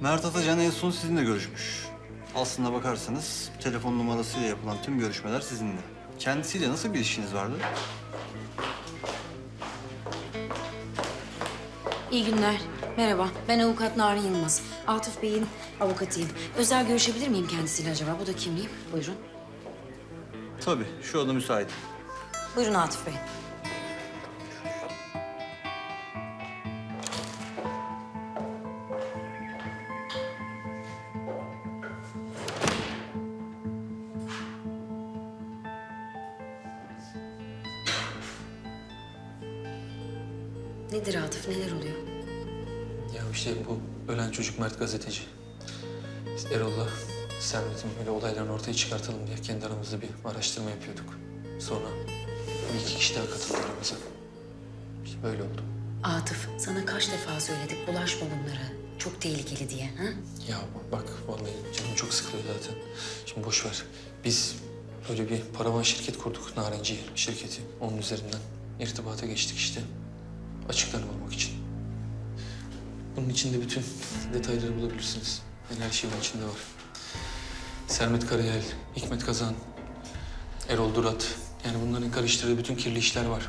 Mert Atacan en son sizinle görüşmüş. Aslında bakarsanız telefon numarasıyla yapılan tüm görüşmeler sizinle. Kendisiyle nasıl bir ilişkiniz vardı? İyi günler. Merhaba. Ben avukat Narin Yılmaz. Atıf Bey'in avukatıyım. Özel görüşebilir miyim kendisiyle acaba? Bu da kimliğim. Buyurun. Tabii, şu anda müsait. Buyurun Atıf Bey. Nedir Atıf? Neler oluyor? Ya işte bu ölen çocuk Mert gazeteci. Biz Erol'la Sermet'in böyle olaylarını ortaya çıkartalım diye kendi aramızda bir araştırma yapıyorduk. Sonra bir iki kişi daha katıldı aramıza. İşte böyle oldu. Atıf, sana kaç defa söyledik bulaşma bunlara. Çok tehlikeli diye. Ha? Ya bak vallahi canım çok sıkılıyor zaten. Şimdi boş ver. Biz böyle bir paravan şirket kurduk. Narenci şirketi. Onun üzerinden irtibata geçtik işte. Açıklarını bulmak için. Bunun içinde bütün detayları bulabilirsiniz. Yani her şey bunun içinde var. Sermet Karayel, Hikmet Kazan, Erol Durat. Yani bunların karıştırdığı bütün kirli işler var.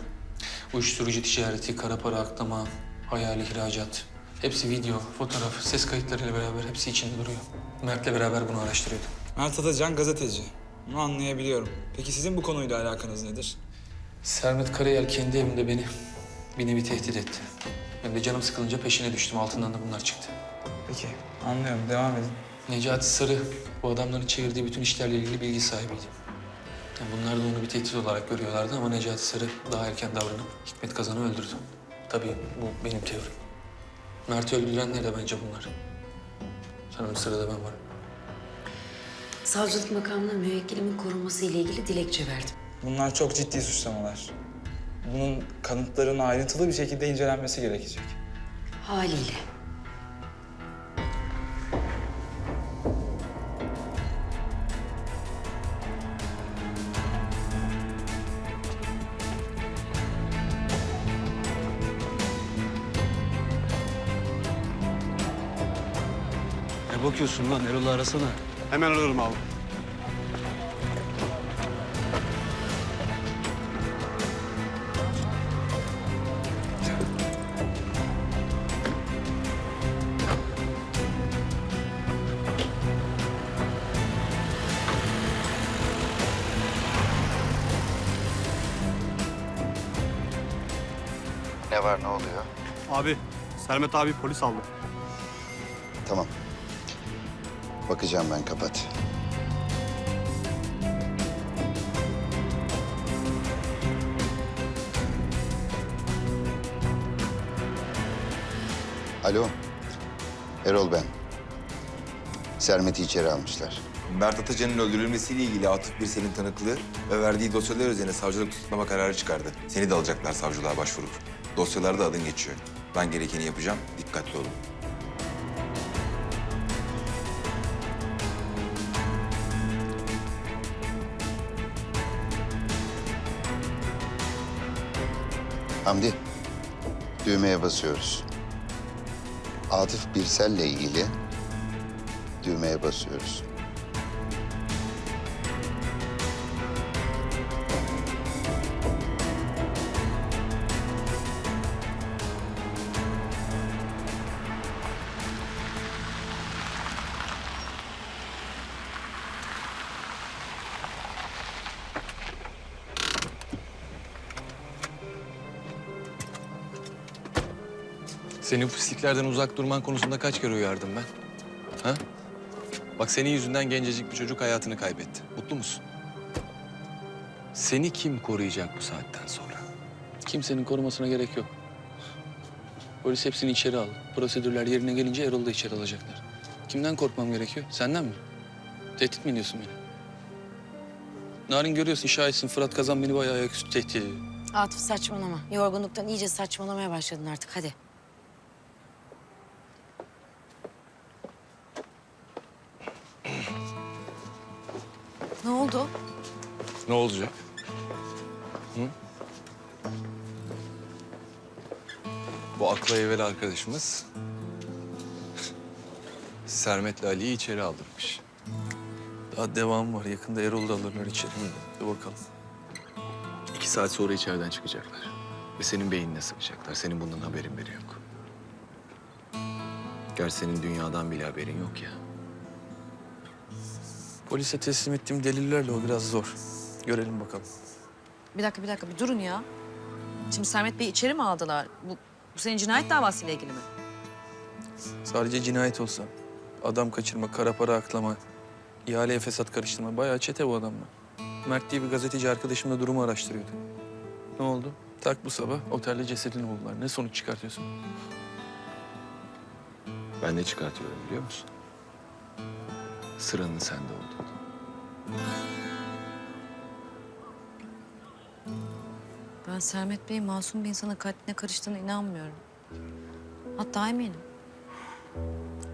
Uyuşturucu ticareti, kara para aklama, hayali ihracat. Hepsi video, fotoğraf, ses kayıtlarıyla beraber hepsi içinde duruyor. Mert'le beraber bunu araştırıyorduk. Mert Atacan gazeteci. Bunu anlayabiliyorum. Peki sizin bu konuyla alakanız nedir? Sermet Karayel kendi evimde beni bir nevi tehdit etti. Ben de canım sıkılınca peşine düştüm. Altından da bunlar çıktı. Peki, anlıyorum. Devam edin. Necati Sarı bu adamların çevirdiği bütün işlerle ilgili bilgi sahibiydi. Yani bunlar da onu bir tehdit olarak görüyorlardı ama Necati Sarı daha erken davranıp Hikmet Kazan'ı öldürdü. Tabii bu benim teorim. Mert'i öldürenler de bence bunlar. Sanırım sırada ben varım. Savcılık makamına müvekkilimin korunması ile ilgili dilekçe verdim. Bunlar çok ciddi suçlamalar. Bunun kanıtların ayrıntılı bir şekilde incelenmesi gerekecek. Haliyle. Ne bakıyorsun lan? Erol'u arasana. Hemen ararım abi. Ne var ne oluyor? Abi, Sermet abi polis aldı. Tamam. Bakacağım ben kapat. Alo. Erol ben. Sermet'i içeri almışlar. Mert Atacan'ın öldürülmesiyle ilgili Atıf Birsel'in tanıklığı ve verdiği dosyalar üzerine savcılık tutuklama kararı çıkardı. Seni de alacaklar savcılığa başvurup. Dosyalarda adın geçiyor. Ben gerekeni yapacağım. Dikkatli olun. Hamdi, düğmeye basıyoruz. Atıf Birsel'le ilgili düğmeye basıyoruz. Seni bu pisliklerden uzak durman konusunda kaç kere uyardım ben? Ha? Bak senin yüzünden gencecik bir çocuk hayatını kaybetti. Mutlu musun? Seni kim koruyacak bu saatten sonra? Kimsenin korumasına gerek yok. Polis hepsini içeri aldı. Prosedürler yerine gelince Erol'u da içeri alacaklar. Kimden korkmam gerekiyor? Senden mi? Tehdit mi ediyorsun beni? Narin görüyorsun, şahitsin. Fırat Kazan beni bayağı ayaküstü tehdit ediyor. Atıf saçmalama. Yorgunluktan iyice saçmalamaya başladın artık. Hadi. Ne olacak? Hı? Bu akla evvel arkadaşımız Sermet'le Ali'yi içeri aldırmış. Daha devam var. Yakında Erol da alırlar içeri. Dur bakalım. İki saat sonra içeriden çıkacaklar. Ve senin beynine sıkacaklar. Senin bundan haberin bile yok. Gerçi senin dünyadan bile haberin yok ya. Polise teslim ettiğim delillerle o biraz zor. Görelim bakalım. Bir dakika, bir dakika. Bir durun ya. Şimdi Sermet Bey'i içeri mi aldılar? Bu, bu senin cinayet davasıyla ilgili mi? Sadece cinayet olsa, adam kaçırma, kara para aklama, ihaleye fesat karıştırma. Bayağı çete bu adamlar. Mert diye bir gazeteci arkadaşım da durumu araştırıyordu. Ne oldu? Tak bu sabah otelde cesedini buldular. Ne sonuç çıkartıyorsun? Ben ne çıkartıyorum biliyor musun? Sıranın sende olduğunu. Ben Sermet Bey'in masum bir insanın katiline karıştığına inanmıyorum. Hatta eminim.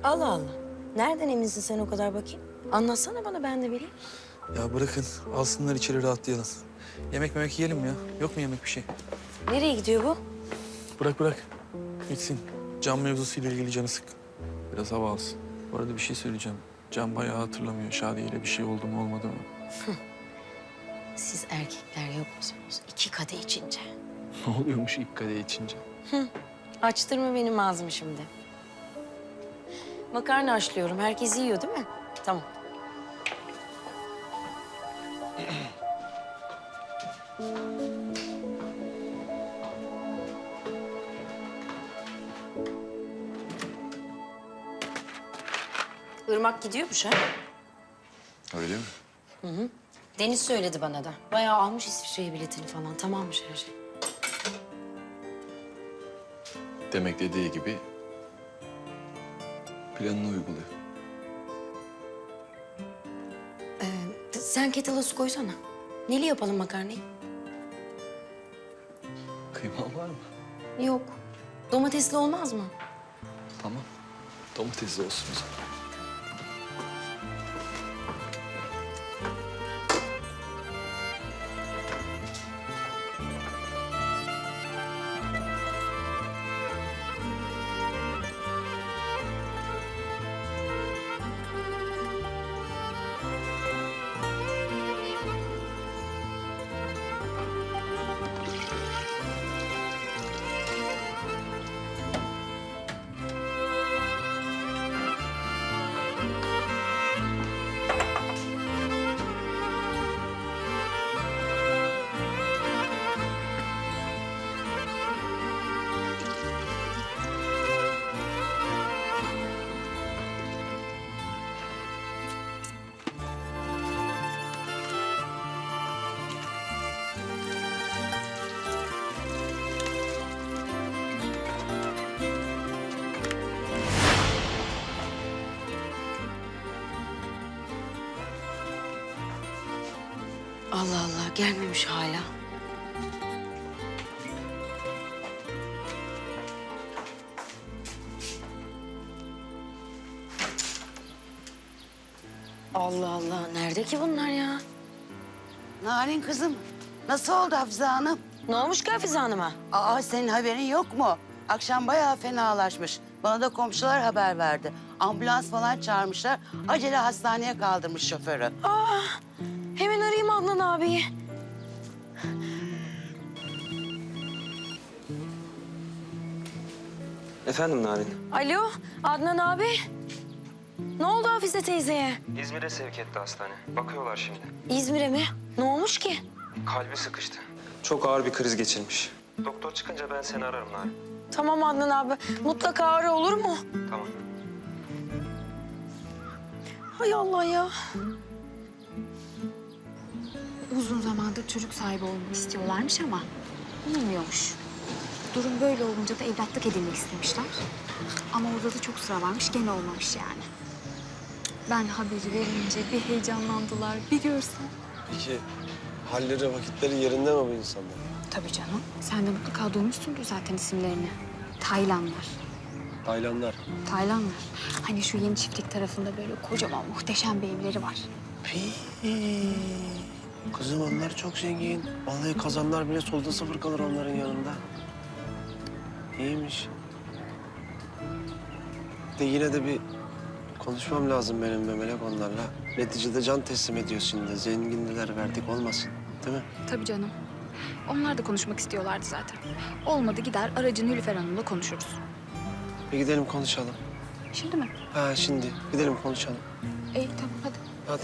Allah Allah. Nereden eminsin sen o kadar bakayım? Anlatsana bana ben de bileyim. Ya bırakın, alsınlar içeri rahatlayalım. Yemek memek yiyelim ya. Yok mu yemek bir şey? Nereye gidiyor bu? Bırak bırak. Gitsin. Can mevzusuyla ilgili canı sık. Biraz hava alsın. Bu arada bir şey söyleyeceğim. Can bayağı hatırlamıyor. Şadiye ile bir şey oldu mu olmadı mı? Siz erkekler yok musunuz? İki kadeh içince. Ne oluyormuş ilk kadeh içince? Açtırma benim ağzımı şimdi. Makarna haşlıyorum. Herkes yiyor değil mi? Tamam. Irmak gidiyormuş ha. Öyle mi? Deniz söyledi bana da. Bayağı almış İsviçre'ye biletini falan. Tamammış her şey. Demek dediği gibi planını uyguluyor. T- Sen kettle'a su koysana. Neli yapalım makarnayı? Kıyman var mı? Yok. Domatesli olmaz mı? Tamam. Domatesli olsun o zaman. Gelmemiş hala. Allah Allah nerede ki bunlar ya? Narin kızım, nasıl oldu Hafize Hanım? Ne olmuş ki Hafize Hanım'a? Aa, senin haberin yok mu? Akşam bayağı fenalaşmış. Bana da komşular haber verdi. Ambulans falan çağırmışlar. Acele hastaneye kaldırmış şoförü. Hemen arayayım Adnan abiyi. Efendim Narin? Alo Adnan abi. Ne oldu Hafize teyzeye? İzmir'e sevk etti hastane. Bakıyorlar şimdi. İzmir'e mi? Ne olmuş ki? Kalbi sıkıştı. Çok ağır bir kriz geçirmiş. Doktor çıkınca ben seni ararım Narin. Tamam Adnan abi. Mutlaka ara olur mu? Tamam. Hay Allah ya. Uzun zamandır çocuk sahibi olmak istiyorlarmış ama olmuyormuş. Durum böyle olunca da evlatlık edinmek istemişler. Ama orada da çok sıra varmış, gene olmamış yani. Ben haberi verince bir heyecanlandılar, bir görsen. Peki halleri, vakitleri yerinde mi bu insanlar? Tabii canım. Sen de mutlaka duymuşsundur zaten isimlerini. Taylanlar. Taylanlar. Taylanlar. Hani şu yeni çiftlik tarafında böyle kocaman muhteşem bir evleri var. Kızım onlar çok zengin. Vallahi kazanlar bile solda sıfır kalır onların yanında. İyiymiş. De yine de bir Konuşmam lazım benim be Melek onlarla. Neticede can teslim ediyor şimdi. Zengindiler verdik olmasın. Değil mi? Tabii canım. Onlar da konuşmak istiyorlardı zaten. Olmadı gider aracı Nilüfer Hanım'la konuşuruz. Bir gidelim konuşalım. Şimdi mi? Ha şimdi gidelim konuşalım. İyi tamam hadi. Hadi.